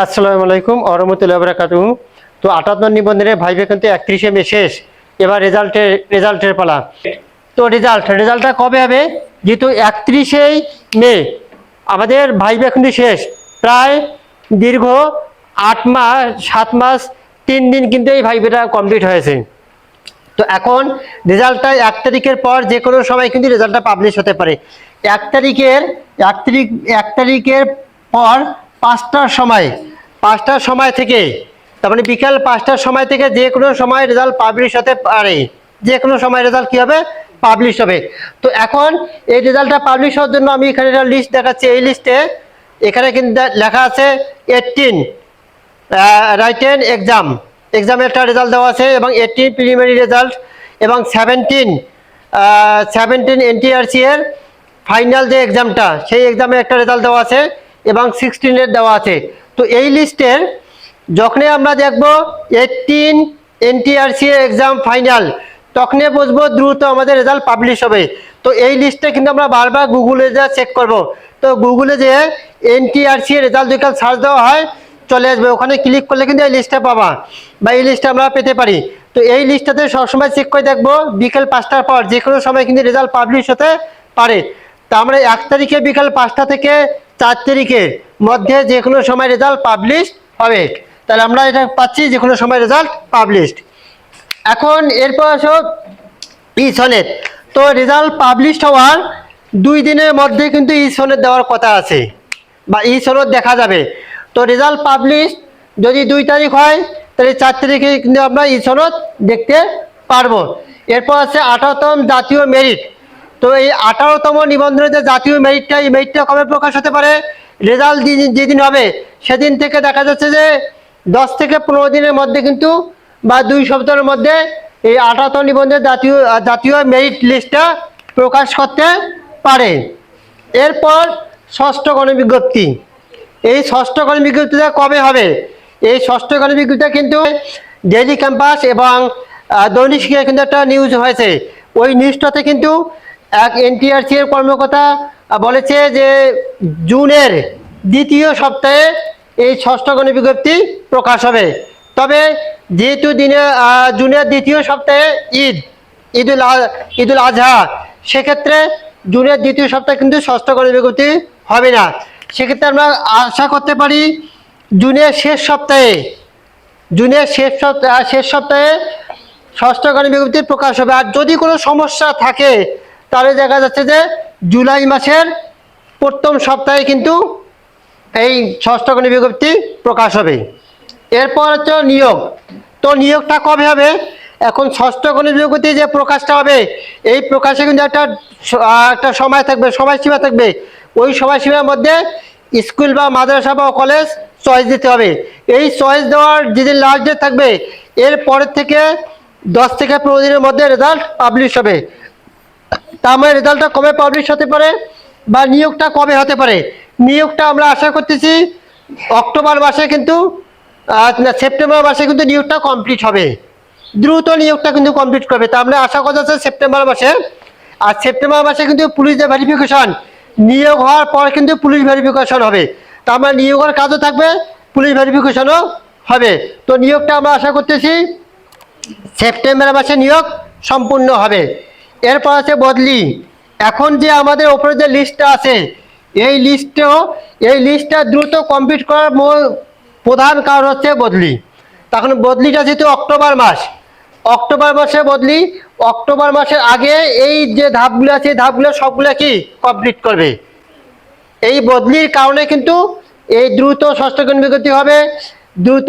আসসালামু আলাইকুম আরহামতুল্লাহ বারাকাতু তো আটাত্তর নিবন্ধনের ভাইবে কিন্তু একত্রিশে মে শেষ, এবার রেজাল্টের রেজাল্টের পালা। তো রেজাল্ট, রেজাল্টটা কবে হবে? যেহেতু একত্রিশেই মে, আমাদের ভাইবে কিন্তু শেষ। প্রায় দীর্ঘ আট মাস, সাত মাস, তিন দিন কিন্তু এই ভাইবেটা কমপ্লিট হয়েছে। তো এখন রেজাল্টটা এক তারিখের পর যে কোনো সময় কিন্তু রেজাল্টটা পাবলিশ হতে পারে। এক তারিখের, এক তারিখ, এক তারিখের পর পাঁচটার সময় পাঁচটার সময় থেকে, তার মানে বিকাল পাঁচটার সময় থেকে যে কোনো সময় রেজাল্ট পাবলিশ হতে পারে। যে কোনো সময় রেজাল্ট কী হবে? পাবলিশ হবে। তো এখন এই রেজাল্টটা পাবলিশ হওয়ার জন্য আমি এখানে একটা লিস্ট দেখাচ্ছি। এই লিস্টে এখানে কিন্তু লেখা আছে এইটিন রাইটেন এক্সাম এক্সামের একটা রেজাল্ট দেওয়া আছে এবং এইটিন প্রিলিমিনারি রেজাল্ট এবং সেভেন্টিন সেভেন্টিন এনটিআরসি এর ফাইনাল যে এক্সামটা সেই এক্সামে একটা রেজাল্ট দেওয়া আছে। এবং সিক্সটিনের দেওয়া আছে। তো এই লিস্টের যখনই আমরা দেখব এইটিন এনটিআরসি এক্সাম ফাইনাল তখনই বুঝব দ্রুত আমাদের রেজাল্ট পাবলিশ হবে। তো এই লিস্টে কিন্তু আমরা বারবার গুগলে যা চেক করব, তো গুগলে যে এনটিআরসি রেজাল্ট যদি সার্চ দেওয়া হয়, চলে আসবে। ওখানে ক্লিক করলে কিন্তু এই লিস্টটা পাবা বা এই লিস্টটা আমরা পেতে পারি। তো এই লিস্টটাতে সবসময় চেক করে দেখব বিকেল পাঁচটার পর যে কোনো সময় কিন্তু রেজাল্ট পাবলিশ হতে পারে। তা আমরা এক তারিখে বিকাল পাঁচটা থেকে চার তারিখের মধ্যে যে কোনো সময় রেজাল্ট পাবলিশ হবে। তাহলে আমরা এটা পাচ্ছি যে কোনো সময় রেজাল্ট পাবলিশড এখন এরপর আসো ই সনেট তো রেজাল্ট পাবলিশ হওয়ার দুই দিনের মধ্যে কিন্তু ই সনেট দেওয়ার কথা আছে, বা ই সনদ দেখা যাবে। তো রেজাল্ট পাবলিশ যদি দুই তারিখ হয়, তাহলে চার তারিখে কিন্তু আমরা ই সনদ দেখতে পারব। এরপর আছে আঠারোতম জাতীয় মেরিট তো এই আঠারোতম নিবন্ধনের যে জাতীয় মেরিটটা, এই মেরিটটা কবে প্রকাশ হতে পারে? রেজাল্ট যেদিন হবে, সেদিন থেকে দেখা যাচ্ছে যে দশ থেকে পনেরো দিনের মধ্যে কিন্তু বা দুই সপ্তাহের মধ্যে এই আঠারোতম নিবন্ধনের জাতীয় জাতীয় মেরিট লিস্টটা প্রকাশ করতে পারে। এরপর ষষ্ঠ গণবিজ্ঞপ্তি। এই ষষ্ঠ গণবিজ্ঞপ্তিটা কবে হবে? এই ষষ্ঠ গণবিজ্ঞপ্তিটা কিন্তু ডেইলি ক্যাম্পাস এবং দৈনিক কিন্তু একটা নিউজ হয়েছে। ওই নিউজটাতে কিন্তু এক এনটিআরসি এর কর্মকর্তা বলেছে যে জুনের দ্বিতীয় সপ্তাহে এই ষষ্ঠ গণবিজ্ঞপ্তি প্রকাশ হবে। তবে যেহেতু দিনে জুনের দ্বিতীয় সপ্তাহে ঈদ, ঈদুল ঈদুল আজহা, সেক্ষেত্রে জুনের দ্বিতীয় সপ্তাহে কিন্তু ষষ্ঠ গণবিজ্ঞপ্তি হবে না। সেক্ষেত্রে আমরা আশা করতে পারি জুনের শেষ সপ্তাহে, জুনের শেষ সপ্তাহে শেষ সপ্তাহে ষষ্ঠ গণ গণবিজ্ঞপ্তি প্রকাশ হবে। আর যদি কোনো সমস্যা থাকে তাহলে দেখা যাচ্ছে যে জুলাই মাসের প্রথম সপ্তাহে কিন্তু এই ষষ্ঠ গণবিজ্ঞপ্তি প্রকাশ হবে। এরপর হচ্ছে নিয়োগ। তো নিয়োগটা কবে হবে? এখন ষষ্ঠ গণবিজ্ঞপ্তি যে প্রকাশটা হবে, এই প্রকাশে কিন্তু একটা একটা সময় থাকবে, সময়সীমা থাকবে। ওই সময়সীমার মধ্যে স্কুল বা মাদ্রাসা বা কলেজ চয়েস দিতে হবে। এই চয়েস দেওয়ার যেদিন লাস্ট ডেট থাকবে, এর পরের থেকে দশ থেকে পনেরো দিনের মধ্যে রেজাল্ট পাবলিশ হবে। তার মানে রেজাল্টটা কবে পাবলিশ হতে পারে বা নিয়োগটা কবে হতে পারে? নিয়োগটা আমরা আশা করতেছি অক্টোবর মাসে কিন্তু সেপ্টেম্বর মাসে কিন্তু নিয়োগটা কমপ্লিট হবে। দ্রুত নিয়োগটা কিন্তু কমপ্লিট করবে। তা আমরা আশা করতে আছে সেপ্টেম্বর মাসে। আর সেপ্টেম্বর মাসে কিন্তু পুলিশ যে ভেরিফিকেশন নিয়োগ হওয়ার পর কিন্তু পুলিশ ভেরিফিকেশন হবে। তা আমরা নিয়োগের কাজও থাকবে পুলিশ ভেরিফিকেশনও হবে। তো নিয়োগটা আমরা আশা করতেছি সেপ্টেম্বর মাসে নিয়োগ সম্পূর্ণ হবে। এরপর আছে বদলি। এখন যে আমাদের ওপরে যে লিস্টটা আছে, এই লিস্টেও এই লিস্টটা দ্রুত কমপ্লিট করার মূল প্রধান কারণ হচ্ছে বদলি। তখন বদলিটা যেহেতু অক্টোবর মাস, অক্টোবর মাসে বদলি, অক্টোবর মাসের আগে এই যে ধাপগুলো আছে, এই ধাপগুলো সবগুলো কি কমপ্লিট করবে? এই বদলির কারণে কিন্তু এই দ্রুত ষষ্ঠ বিগতি হবে দ্রুত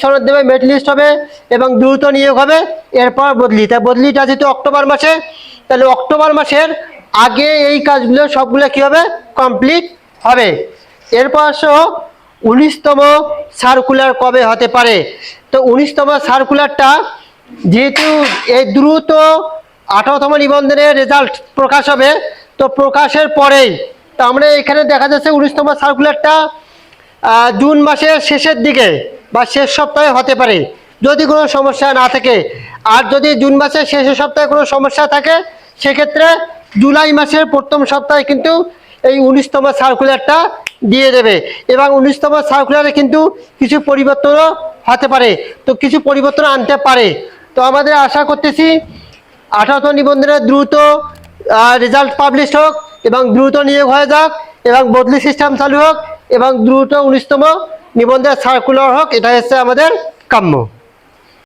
সনদ দেবে মেট লিস্ট হবে এবং দ্রুত নিয়োগ হবে, এরপর বদলি। তা বদলিটা যেহেতু অক্টোবর মাসে, তাহলে অক্টোবর মাসের আগে এই কাজগুলো সবগুলো কী হবে? কমপ্লিট হবে। এরপর আসো, উনিশতম সার্কুলার কবে হতে পারে? তো উনিশতম সার্কুলারটা যেহেতু এই দ্রুত আঠারোতম নিবন্ধনের রেজাল্ট প্রকাশ হবে, তো প্রকাশের পরেই, তো আমরা এখানে দেখা যাচ্ছে উনিশতম সার্কুলারটা জুন মাসের শেষের দিকে বা শেষ সপ্তাহে হতে পারে। যদি কোনো সমস্যা না থাকে, আর যদি জুন মাসের শেষের সপ্তাহে কোনো সমস্যা থাকে, সেক্ষেত্রে জুলাই মাসের প্রথম সপ্তাহে কিন্তু এই উনিশতম সার্কুলারটা দিয়ে দেবে। এবং উনিশতম সার্কুলারে কিন্তু কিছু পরিবর্তনও হতে পারে। তো কিছু পরিবর্তন আনতে পারে। তো আমাদের আশা করতেছি আঠারোতম নিবন্ধনের দ্রুত রেজাল্ট পাবলিশ হোক এবং দ্রুত নিয়োগ হয়ে যাক এবং বদলি সিস্টেম চালু হোক। এবং দ্রুত উনিশতম নিবন্ধের সার্কুলার হোক এটা হচ্ছে আমাদের কাম্য।